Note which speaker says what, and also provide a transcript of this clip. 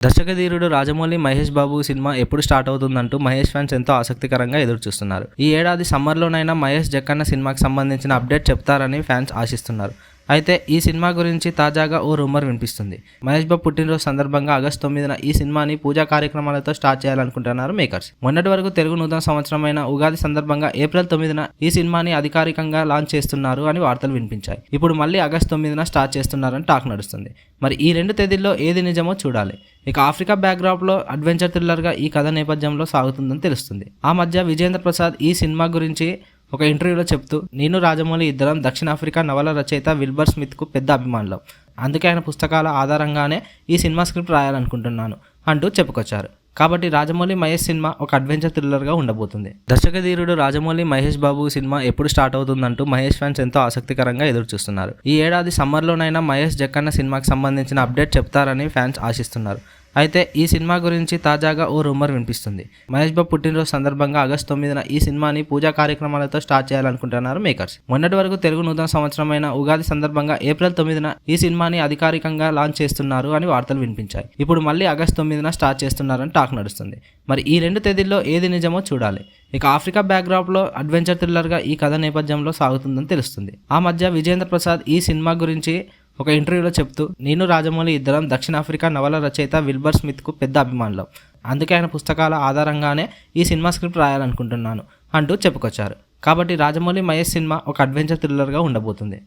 Speaker 1: దర్శకధీరుడు Rajamouli Mahesh Babu cinema ఎప్పుడు start అవుతుందంటూ Mahesh fans ఎంతో ఆసక్తికరంగా ఎదురు చూస్తున్నారు ఈ ఏడాది సమ్మర్లోనైనా మహేష్ జక్కన్న సినిమాకి సంబంధించిన అప్డేట్ చెప్తారని ఫ్యాన్స్ ఆశిస్తున్నారు. అయితే ఈ సినిమా గురించి తాజాగా ఓ రూమర్ వినిపిస్తుంది. మహేష్ బాబు పుట్టినరోజు సందర్భంగా ఆగస్టు తొమ్మిదిన ఈ సినిమాని పూజా కార్యక్రమాలతో స్టార్ట్ చేయాలనుకుంటున్నారు మేకర్స్. మొన్నటి వరకు తెలుగు నూతన సంవత్సరమైన ఉగాది సందర్భంగా ఏప్రిల్ తొమ్మిదిన ఈ సినిమాని అధికారికంగా లాంచ్ చేస్తున్నారు అని వార్తలు వినిపించాయి. ఇప్పుడు మళ్ళీ ఆగస్టు తొమ్మిదిన స్టార్ట్ చేస్తున్నారని టాక్ నడుస్తుంది. మరి ఈ రెండు తేదీల్లో ఏది నిజమో చూడాలి. ఇక ఆఫ్రికా బ్యాక్డ్రాప్లో అడ్వెంచర్ థ్రిల్లర్గా ఈ కథ నేపథ్యంలో సాగుతుందని తెలుస్తుంది. ఆ మధ్య విజేంద్ర ప్రసాద్ ఈ సినిమా గురించి ఒక ఇంటర్వ్యూలో చెప్తూ నేను రాజమౌళి ఇద్దరం దక్షిణాఫ్రికా నవల రచయిత విల్బర్ స్మిత్కు పెద్ద అభిమానులం. అందుకే ఆయన పుస్తకాల ఆధారంగానే ఈ సినిమా స్క్రిప్ట్ రాయాలనుకుంటున్నాను అంటూ చెప్పుకొచ్చారు. కాబట్టి రాజమౌళి మహేష్ సినిమా ఒక అడ్వెంచర్ థ్రిల్లర్గా ఉండబోతుంది. దర్శకధీరుడు రాజమౌళి మహేష్ బాబు సినిమా ఎప్పుడు స్టార్ట్ అవుతుందంటూ మహేష్ ఫ్యాన్స్ ఎంతో ఆసక్తికరంగా ఎదురు చూస్తున్నారు ఈ ఏడాది సమ్మర్లోనైనా మహేష్ జక్కన్న సినిమాకి సంబంధించిన అప్డేట్ చెప్తారని ఫ్యాన్స్ ఆశిస్తున్నారు. అయితే ఈ సినిమా గురించి తాజాగా ఓ రూమర్ వినిపిస్తుంది. మహేష్ బాబు పుట్టినరోజు సందర్భంగా ఆగస్టు తొమ్మిదిన ఈ సినిమాని పూజా కార్యక్రమాలతో స్టార్ట్ చేయాలనుకుంటున్నారు మేకర్స్. మొన్నటి వరకు తెలుగు నూతన సంవత్సరమైన ఉగాది సందర్భంగా ఏప్రిల్ తొమ్మిదిన ఈ సినిమాని అధికారికంగా లాంచ్ చేస్తున్నారు అని వార్తలు వినిపించాయి. ఇప్పుడు మళ్ళీ ఆగస్టు తొమ్మిదిన స్టార్ట్ చేస్తున్నారని టాక్ నడుస్తుంది. మరి ఈ రెండు తేదీల్లో ఏది నిజమో చూడాలి. ఇక ఆఫ్రికా బ్యాక్డ్రాప్లో అడ్వెంచర్ థ్రిల్లర్గా ఈ కథ నేపథ్యంలో సాగుతుందని తెలుస్తుంది. ఆ మధ్య విజేంద్ర ప్రసాద్ ఈ సినిమా గురించి ఒక ఇంటర్వ్యూలో చెప్తూ నేను రాజమౌళి ఇద్దరం దక్షిణాఫ్రికా నవల రచయిత విల్బర్ స్మిత్కు పెద్ద అభిమానులం. అందుకే ఆయన పుస్తకాల ఆధారంగానే ఈ సినిమా స్క్రిప్ట్ రాయాలనుకుంటున్నాను అంటూ చెప్పుకొచ్చారు. కాబట్టి రాజమౌళి మహేష్ సినిమా ఒక అడ్వెంచర్ థ్రిల్లర్గా ఉండబోతుంది.